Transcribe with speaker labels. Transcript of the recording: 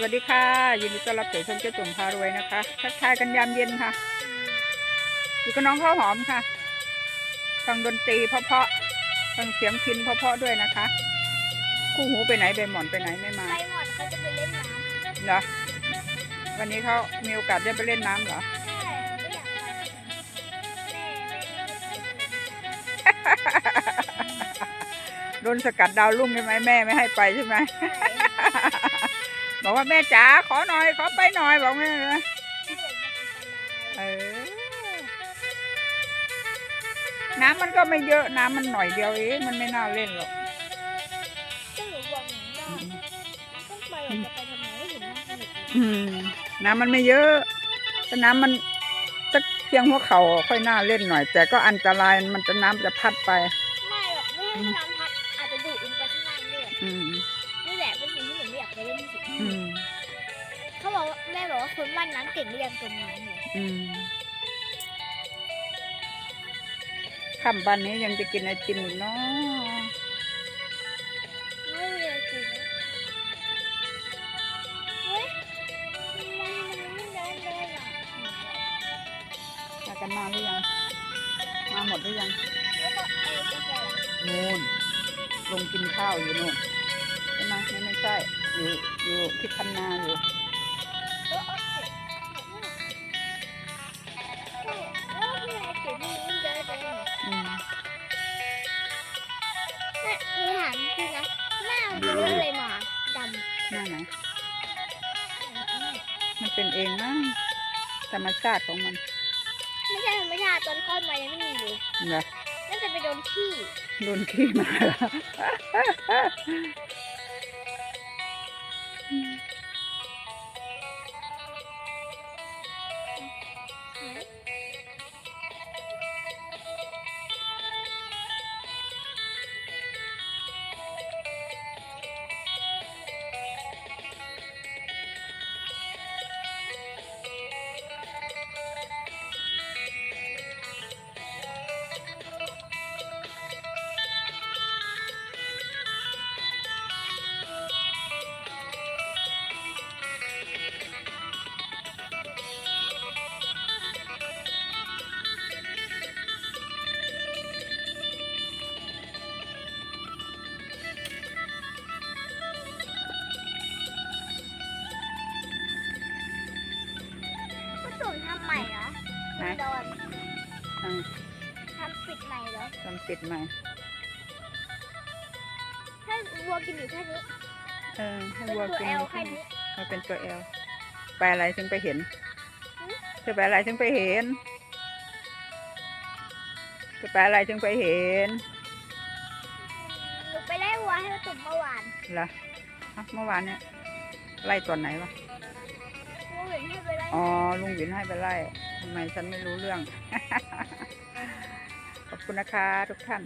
Speaker 1: สวัสดีค่ะ ยินดีต้อนรับสู่ช่องเจ้าจุ่มพารวยนะคะทักทายกันยามเย็นค่ะอยู่กับน้องข้าวหอมค่ะฟังดนตรีเพราะๆฟังเสียงพินเพราะๆด้วยนะคะ คู่หูไปไหนไปหมอนไปไหนไม่มา
Speaker 2: ไปหมดเขาจะไปเล่นน้ำ
Speaker 1: เหรอวันนี้เขามีโอกาสได้ไปเล่นน้ำเหรอ
Speaker 2: ใช่ไม่อยากไปแม่ไม่
Speaker 1: โดนสกัดดาวรุ่งใช่ไหมแม่ไม่ให้ไปใช่ไหม บอกว่าแม่จ๋าขอหน่อยขอไปหน่อยบอกแม่นะ
Speaker 2: ไม่หลงมันอันตราย
Speaker 1: เออน้ำมันก็ไม่เยอะน้ำมันหน่อยเดียวเองมันไม่น่าเล่นหรอก
Speaker 2: ก็หนูบอกหนูว่าต้องไปหรอกจะไปทำไมให้หนูน่าสนุกเลย
Speaker 1: อืมน้ำมันไม่เยอะแต่น้ำมันสักเพียงหัวเข่าค่อยน่าเล่นหน่อย แต่ก็อันตรายมันจะน้ำจะพัดไป
Speaker 2: ไม่หรอกไม่ให้น้ำพัดอาจจะดูดลงไปข้างล่างด้วย ไม่อยากไปเล่นที่สุด
Speaker 1: อืม
Speaker 2: เขาบอกว่าแม่บอกว่าคนว่ายน้ำเก่งไม่ยังจมน้ำเลย
Speaker 1: อืมค่ำบ้านนี้ยังจะกินไอติมอีกเนาะ
Speaker 2: ไม่เลยจริงนะเฮ้ยทำไมมันไม่เดินเลยอะ
Speaker 1: มากันมาหรือยัง มาหมดหรือยัง
Speaker 2: แล้วก็ไอ้กาแฟล่ะ
Speaker 1: นู่นลงกินข้าวอยู่นู่นใช่ไหมไม่ไม่ใช่ อยู่อยู่ที่คันนาอยู่
Speaker 2: แล้วเอาเก็บแล้วที่ไหนเก็บมันไม่เดินเลย
Speaker 1: อืม
Speaker 2: นี่ถามจริงนะหน้ามันเป็นอะไรมาดำ
Speaker 1: หน้าไหน
Speaker 2: ไม่
Speaker 1: มันเป็นเองนะธรรมชาติของมัน
Speaker 2: ใช่ธรรมชาติตอนคลอดมายังไม่มีเลย
Speaker 1: เหรอ
Speaker 2: น่าจะไปโดนขี้
Speaker 1: โดนขี้มาแล้ว
Speaker 2: ก็ มทำใหม่เหรอ
Speaker 1: ไหน
Speaker 2: โดน
Speaker 1: อืม
Speaker 2: ทำปิดใหม่เหรอ
Speaker 1: ทำปิดใหม่
Speaker 2: ถ้าวัวกินอยู่แค่นี้
Speaker 1: เออให้
Speaker 2: เป็น
Speaker 1: วัว
Speaker 2: ตัว
Speaker 1: กิน
Speaker 2: แอลแค่นี้
Speaker 1: มันเป็นตัวแอลไปอะไรถึงไปเห็น
Speaker 2: หืม
Speaker 1: เธอไปอะไรถึงไปเห็นเธอไปอะไรถึงไปเห็น
Speaker 2: หนูไปไล่วัวให้ตุ่มเมื่อวาน
Speaker 1: เหรออะเมื่อวานเนี่ยไล่ตอนไหนวะ
Speaker 2: วัวเห็นให้ไปไล่
Speaker 1: อ๋อลุงหวินให้ไปไล่ทำไมฉันไม่รู้เรื่อง ขอบคุณนะคะทุกท่าน